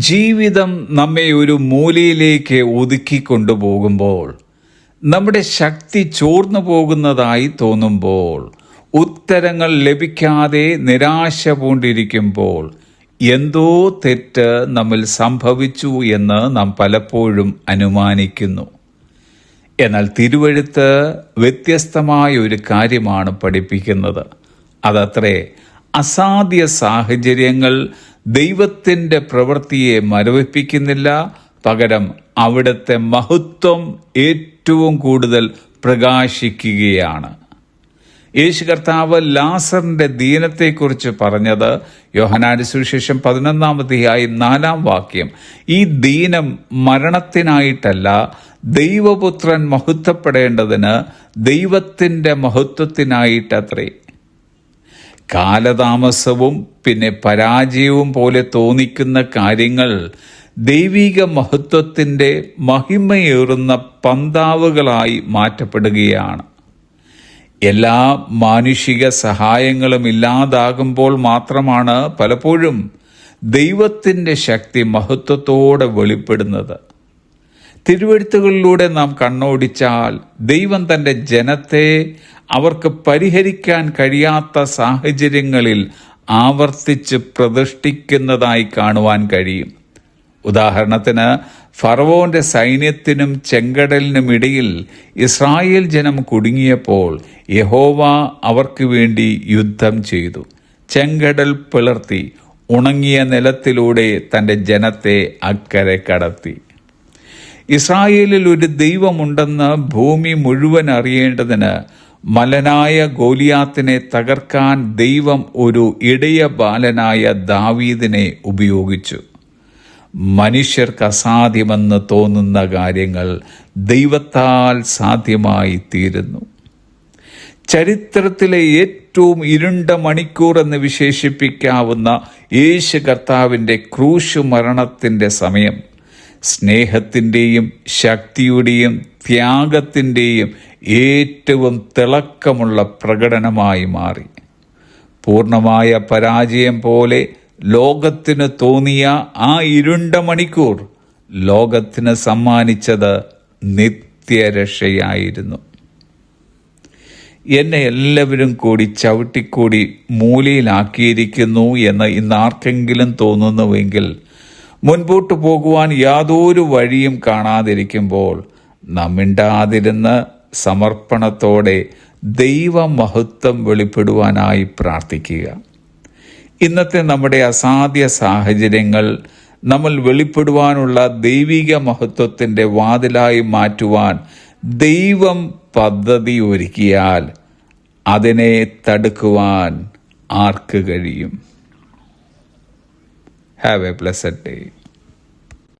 ജീവിതം നമ്മെ ഒരു മൂലയിലേക്ക് ഒതുക്കി കൊണ്ടുപോകുമ്പോൾ നമ്മുടെ ശക്തി ചോർന്നു പോകുന്നതായി തോന്നുമ്പോൾ ഉത്തരങ്ങൾ ലഭിക്കാതെ നിരാശ പൂണ്ടിരിക്കുമ്പോൾ എന്തോ തെറ്റ് നമ്മിൽ സംഭവിച്ചു എന്ന് നാം പലപ്പോഴും അനുമാനിക്കുന്നു. എന്നാൽ തിരുവഴുത്ത് വ്യത്യസ്തമായ ഒരു കാര്യമാണ് പഠിപ്പിക്കുന്നത്. അതത്രേ അസാധ്യ സാഹചര്യങ്ങൾ ദൈവത്തിന്റെ പ്രവൃത്തിയെ മരവിപ്പിക്കുന്നില്ല. പകരം അവിടുത്തെ മഹത്വം ഏറ്റവും കൂടുതൽ പ്രകാശിക്കുകയാണ്. യേശു കർത്താവ് ലാസറിന്റെ ദീനത്തെക്കുറിച്ച് പറഞ്ഞത് യോഹനാന്റെ സുവിശേഷം പതിനൊന്നാമതെയായി നാലാം വാക്യം. ഈ ദീനം മരണത്തിനായിട്ടല്ല ദൈവപുത്രൻ മഹത്വപ്പെടേണ്ടതിന് ദൈവത്തിന്റെ മഹത്വത്തിനായിട്ടത്രേ. കാലതാമസവും പിന്നെ പരാജയവും പോലെ തോന്നിക്കുന്ന കാര്യങ്ങൾ ദൈവിക മഹത്വത്തിന്റെ മഹിമയേറുന്ന പന്താവുകളായി മാറ്റപ്പെടുകയാണ്. എല്ലാ മാനുഷിക സഹായങ്ങളും ഇല്ലാതാകുമ്പോൾ മാത്രമാണ് പലപ്പോഴും ദൈവത്തിന്റെ ശക്തി മഹത്വത്തോടെ വെളിപ്പെടുന്നത്. തിരുവഴുത്തുകളിലൂടെ നാം കണ്ണോടിച്ചാൽ ദൈവം തന്റെ ജനത്തെ അവർക്ക് പരിഹരിക്കാൻ കഴിയാത്ത സാഹചര്യങ്ങളിൽ ആവർത്തിച്ച് പ്രതിഷ്ഠിക്കുന്നതായി കാണുവാൻ കഴിയും. ഉദാഹരണത്തിന് ഫറവോന്റെ സൈന്യത്തിനും ചെങ്കടലിനും ഇടയിൽ ഇസ്രായേൽ ജനം കുടുങ്ങിയപ്പോൾ യഹോവ അവർക്ക് വേണ്ടി യുദ്ധം ചെയ്തു. ചെങ്കടൽ പിളർത്തി ഉണങ്ങിയ നിലത്തിലൂടെ തന്റെ ജനത്തെ അക്കരെ കടത്തി. ഇസ്രായേലിൽ ഒരു ദൈവമുണ്ടെന്ന് ഭൂമി മുഴുവൻ അറിയേണ്ടതിന് മലനായ ഗോലിയാത്തിനെ തകർക്കാൻ ദൈവം ഒരു ഇടയ ബാലനായ ദാവീദിനെ ഉപയോഗിച്ചു. മനുഷ്യർക്ക് അസാധ്യമെന്ന് തോന്നുന്ന കാര്യങ്ങൾ ദൈവത്താൽ സാധ്യമായി തീരുന്നു. ചരിത്രത്തിലെ ഏറ്റവും ഇരുണ്ട മണിക്കൂർ എന്ന് വിശേഷിപ്പിക്കാവുന്ന യേശു കർത്താവിന്റെ ക്രൂശു മരണത്തിന്റെ സമയം സ്നേഹത്തിന്റെയും ശക്തിയുടെയും ത്യാഗത്തിന്റെയും ഏറ്റവും തിളക്കമുള്ള പ്രകടനമായി മാറി. പൂർണമായ പരാജയം പോലെ ലോകത്തിന് തോന്നിയ ആ ഇരുണ്ട മണിക്കൂർ ലോകത്തിന് സമ്മാനിച്ചത് നിത്യരക്ഷയായിരുന്നു. എന്നെ എല്ലാവരും കൂടി ചവിട്ടിക്കൂടി മൂലയിലാക്കിയിരിക്കുന്നു എന്ന് ഇന്ന് ആർക്കെങ്കിലും തോന്നുന്നുവെങ്കിൽ മുൻപോട്ട് പോകുവാൻ യാതൊരു വഴിയും കാണാതിരിക്കുമ്പോൾ നാം മിണ്ടാതിരുന്ന് സമർപ്പണത്തോടെ ദൈവമഹത്വം വെളിപ്പെടുവാനായി പ്രാർത്ഥിക്കുക. ഇന്നത്തെ നമ്മുടെ അസാധ്യ സാഹചര്യങ്ങൾ നമ്മൾ വെളിപ്പെടുവാനുള്ള ദൈവിക മഹത്വത്തിന്റെ വാതിലായി മാറ്റുവാൻ ദൈവം പദ്ധതി ഒരുക്കിയാൽ അതിനെ തടുക്കുവാൻ ആർക്ക് കഴിയും? Have A പ്ലസറ്റ് day